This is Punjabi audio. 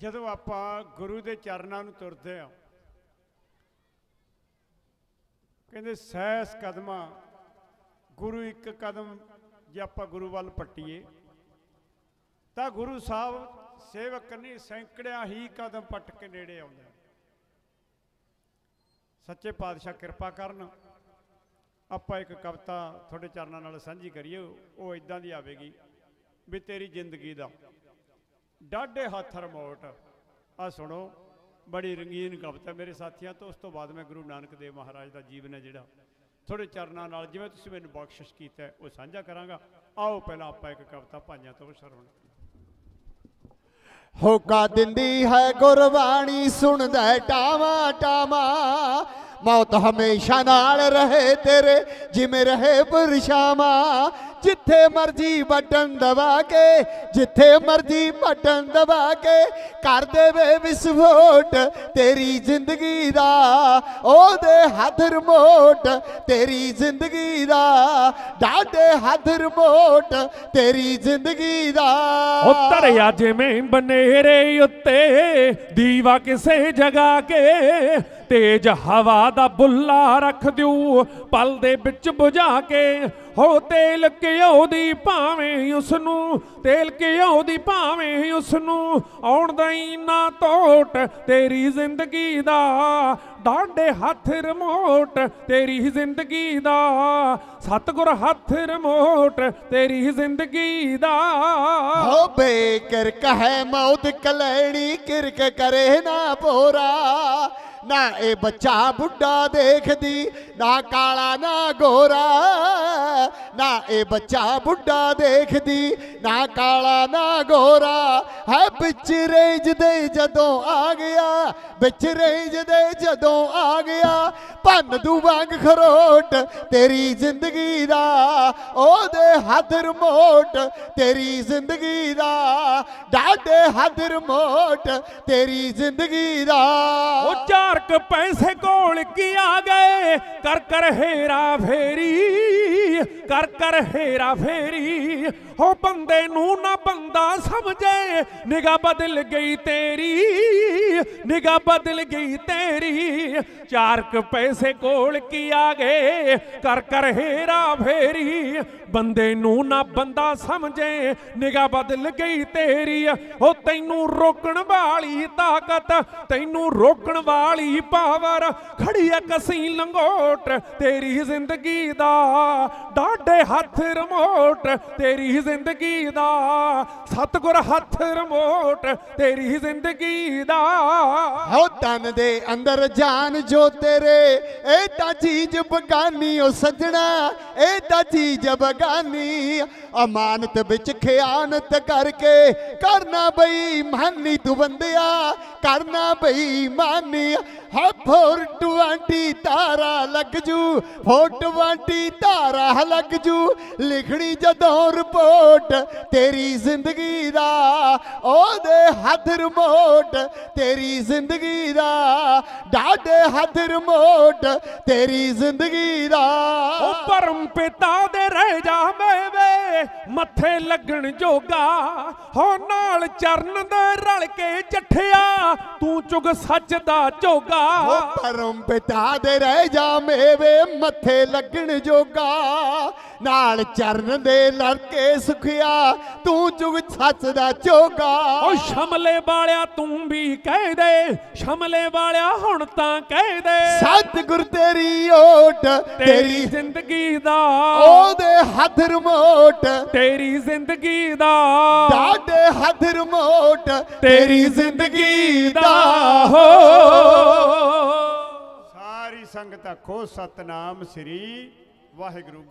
ਜਦੋਂ ਆਪਾਂ ਗੁਰੂ ਦੇ ਚਰਨਾਂ ਨੂੰ ਤੁਰਦੇ ਆ ਕਹਿੰਦੇ ਸੈਸ ਕਦਮਾਂ, ਗੁਰੂ ਇੱਕ ਕਦਮ ਜੇ ਆਪਾਂ ਗੁਰੂ ਵੱਲ ਪੱਟੀਏ, ਤਾਂ ਗੁਰੂ ਸਾਹਿਬ ਸੇਵਕ ਨਹੀਂ, ਸੈਂਕੜਿਆਂ ਹੀ ਕਦਮ ਪੱਟ ਕੇ ਨੇੜੇ ਆਉਂਦੇ ਸੱਚੇ ਪਾਤਸ਼ਾਹ ਕਿਰਪਾ ਕਰਨ, ਆਪਾਂ ਇੱਕ ਕਵਿਤਾ ਤੁਹਾਡੇ ਚਰਨਾਂ ਨਾਲ ਸਾਂਝੀ ਕਰੀਏ, ਉਹ ਇਦਾਂ ਦੀ ਆਵੇਗੀ ਵੀ ਤੇਰੀ ਜ਼ਿੰਦਗੀ ਦਾ ਡਾਢੇ ਹੱਥ ਰਮੋਟ। ਆ ਸੁਣੋ, ਬੜੀ ਰੰਗੀਨ ਕਵਿਤਾ ਮੇਰੇ ਸਾਥੀਆਂ ਤੋਂ, ਉਸ ਤੋਂ ਬਾਅਦ ਮੈਂ ਗੁਰੂ ਨਾਨਕ ਦੇਵ ਮਹਾਰਾਜ ਦਾ ਜੀਵਨ ਹੈ ਜਿਹੜਾ। ਥੋੜੇ ਚਰਨਾਂ ਨਾਲ, ਜਿਵੇਂ ਤੁਸੀਂ ਮੈਨੂੰ ਬਖਸ਼ਿਸ਼ ਕੀਤਾ ਉਹ ਸਾਂਝਾ ਕਰਾਂਗਾ। ਆਓ ਪਹਿਲਾਂ ਆਪਾਂ ਇੱਕ ਕਵਿਤਾ ਭਾਈਆਂ ਤੋਂ ਸ਼ਰਵਣ ਹੋਕਾ ਦਿੰਦੀ ਹੈ ਗੁਰਬਾਣੀ, ਸੁਣਦਾ ਟਾਵਾ ਟਾਵਾ। ਮੌਤ ਹਮੇਸ਼ਾ ਨਾਲ ਰਹੇ ਤੇਰੇ, ਜਿਵੇਂ ਰਹੇ ਪਰਛਾਵਾਂ। ਜਿੱਥੇ ਮਰਜ਼ੀ ਬਟਨ ਦਬਾ ਕੇ, ਜਿੱਥੇ ਮਰਜ਼ੀ ਬਟਨ ਦਬਾ ਕੇ ਕਰ ਦੇਵੇ ਵਿਸਫੋਟ ਤੇਰੀ ਜ਼ਿੰਦਗੀ ਦਾ, ਉਹਦੇ ਹੱਥ ਰਿਮੋਟ ਤੇਰੀ ਜ਼ਿੰਦਗੀ ਦਾ ਡਾਢੇ ਹੱਥ ਰਿਮੋਟ ਤੇਰੀ ਜ਼ਿੰਦਗੀ ਦਾ। ਉਹ ਧਰਿਆ ਜਿਵੇਂ ਬਨੇਰੇ ਉੱਤੇ, ਦੀਵਾ ਕਿਸੇ ਜਗਾ ਕੇ ਤੇਜ ਹਵਾ ਦਾ ਬੁੱਲਾ ਰੱਖ ਦਿਉ, ਪਲ ਦੇ ਵਿੱਚ ਬੁਝਾ ਕੇ। ਹੋ ਤੇਲ ਘਿਓ ਦੀ ਭਾਵੇਂ ਉਸ ਨੂੰ ਤੇਲ ਘਿਓ ਦੀ ਭਾਵੇਂ ਉਸ ਨੂੰ ਆਉਣ ਦਈ ਨਾ ਟੋਟ ਤੇਰੀ ਜ਼ਿੰਦਗੀ ਦਾ। ਡਾਢੇ ਹੱਥ ਰਿਮੋਟ, ਤੇਰੀ ਜ਼ਿੰਦਗੀ ਦਾ। ਸਤਿਗੁਰ ਹੱਥ ਰਿਮੋਟ, ਤੇਰੀ ਜ਼ਿੰਦਗੀ ਦਾ। ਹੋ ਬੇਕਿਰਕ ਹੈ ਮੌਤ ਕਲੈਣੀ, ਕਿਰਕ ਕਰੇ ਨਾ ਪੋਰਾ। ਨਾ ਇਹ ਬੱਚਾ ਬੁੱਢਾ ਦੇਖਦੀ ਨਾ ਕਾਲਾ, ਨਾ ਗੋਰਾ, ਨਾ ਇਹ ਬੱਚਾ ਬੁੱਢਾ ਦੇਖਦੀ। ਨਾ ਕਾਲਾ, ਨਾ ਗੋਰਾ, ਹੈ ਵਿੱਚ ਰੇਂਜ ਦੇ ਜਦੋਂ ਆ ਗਿਆ, ਵਿੱਚ ਰੇਂਜ ਦੇ ਜਦੋਂ ਆ ਗਿਆ। ਭੰਨ ਦੂ ਵਾਂਗ ਖਰੋਟ ਤੇਰੀ ਜ਼ਿੰਦਗੀ ਦਾ, ਉਹਦੇ ਹੱਥ ਰਿਮੋਟ ਤੇਰੀ ਜ਼ਿੰਦਗੀ ਦਾ। ਡਾਢੇ ਹੱਥ ਰਿਮੋਟ ਤੇਰੀ ਜ਼ਿੰਦਗੀ ਦਾ। ਉਹ ਚਾਰਕ ਪੈਸੇ ਕੋਲ ਕੀ ਆ ਗਏ? ਕਰ ਕਰ ਹੇਰਾ ਫੇਰੀ। ਕਰ ਕਰ ਹੇਰਾ ਫੇਰੀ। ਹੋ ਬੰਦੇ ਨੂੰ ਨਾ ਬੰਦਾ ਸਮਝੇ, ਨਿਗਾਹ ਬਦਲ ਗਈ ਤੇਰੀ ਨਿਗਾ ਬਦਲ ਗਈ ਤੇਰੀ। ਚਾਰ ਕ ਪੈਸੇ ਕੋਲ ਕੀ ਆ ਗਏ? ਕਰ ਕਰ ਹੇਰਾ ਫੇਰੀ। ਬੰਦੇ ਨੂੰ ਨਾ ਬੰਦਾ ਸਮਝੇ, ਨਿਗਾਹ ਬਦਲ ਗਈ ਤੇਰੀ। ਉਹ ਤੈਨੂੰ ਰੋਕਣ ਵਾਲੀ ਤਾਕਤ, ਤੈਨੂੰ ਰੋਕਣ ਵਾਲੀ ਪਾਵਰ। ਖੜੀ ਐ ਕਸੀ ਲੰਗੋਟ ਤੇਰੀ ਜ਼ਿੰਦਗੀ ਦਾ। ਡਾਢੇ ਹੱਥ ਰਮੋਟ, ਤੇਰੀ ਜ਼ਿੰਦਗੀ ਦਾ, ਸਤਿਗੁਰ ਹੱਥ ਰਮੋਟ, ਤੇਰੀ ਜ਼ਿੰਦਗੀ ਦਾ। ਹੋ ਤਨ ਦੇ ਅੰਦਰ ਜਾਨ ਜੋ ਤੇਰੇ, ਇਹ ਤਾਂ ਚੀਜ਼ ਬਗਾਨੀ ਓ ਸੱਜਣਾ, ਇਹ ਤਾਂ ਚੀਜ਼ ਬਗਾਨੀ। ਅਮਾਨਤ ਵਿੱਚ ਖਿਆਨਤ ਕਰਕੇ ਕਰਨਾ ਬਈ ਮਾਨੀ ਤੂੰ ਬੰਦਿਆ ਕਰਨਾ ਬਈ ਮਾਨੀ ਹੈ 420 ਤਾਰਾ ਲੱਗ ਜੂ 420 ਤਾਰਾ ਲੱਗ ਜੂ। ਲਿਖਣੀ ਜਦੋਂ ਰਿਪੋਰਟ ਤੇਰੀ ਜ਼ਿੰਦਗੀ ਦਾ, ਉਹਦੇ ਹੱਥ ਰਿਮੋਟ ਤੇਰੀ ਜ਼ਿੰਦਗੀ ਦਾ। ਡਾਡੇ ਹੱਥ ਰਿਮੋਟ ਤੇਰੀ ਜ਼ਿੰਦਗੀ ਦਾ। ਉਹ ਪਰਮ ਪਿਤਾ ਦੇ ਰਹਿ ਜਾਵੇਂ ਵੇ ਮੱਥੇ ਲੱਗਣ ਜੋਗਾ ਹੋ ਨਾਲ ਚਰਨ ਦੇ ਰਲ ਕੇ ਜੱਠਿਆ ਤੂੰ ਚੁਗ ਸੱਚ ਦਾ ਝੋਗਾ ਉਹ ਪਰਮ ਪਿਤਾ ਦੇ ਰਹਿ ਜਾ ਮੇਵੇ ਮੱਥੇ ਲੱਗਣ ਜੋਗਾ ਨਾਲ ਚਰਨ ਦੇ ਲੜਕੇ ਸੁਖਿਆ ਤੂੰ ਜੁਗ ਸੱਚ ਦਾ ਚੋਗਾ ਓ ਸ਼ਮਲੇ ਵਾਲਿਆ ਤੂੰ ਵੀ ਕਹਿ ਦੇ ਸ਼ਮਲੇ ਵਾਲਿਆ ਹੁਣ ਤਾਂ ਕਹਿ ਦੇ। ਸਤਿਗੁਰ ਤੇਰੀ ਓਟ ਤੇਰੀ ਤੇਰੀ ਜ਼ਿੰਦਗੀ ਦਾ। ਉਹਦੇ ਹੱਥ ਰਿਮੋਟ। ਤੇਰੀ ਜ਼ਿੰਦਗੀ ਦਾ। ਡਾਢੇ ਹੱਥ ਰਿਮੋਟ ਤੇਰੀ ਜ਼ਿੰਦਗੀ ਦਾ। ਹੋ। ਸਾਰੀ ਸੰਗਤ ਆਖੋ ਸਤਨਾਮ ਸ੍ਰੀ ਵਾਹਿਗੁਰੂ।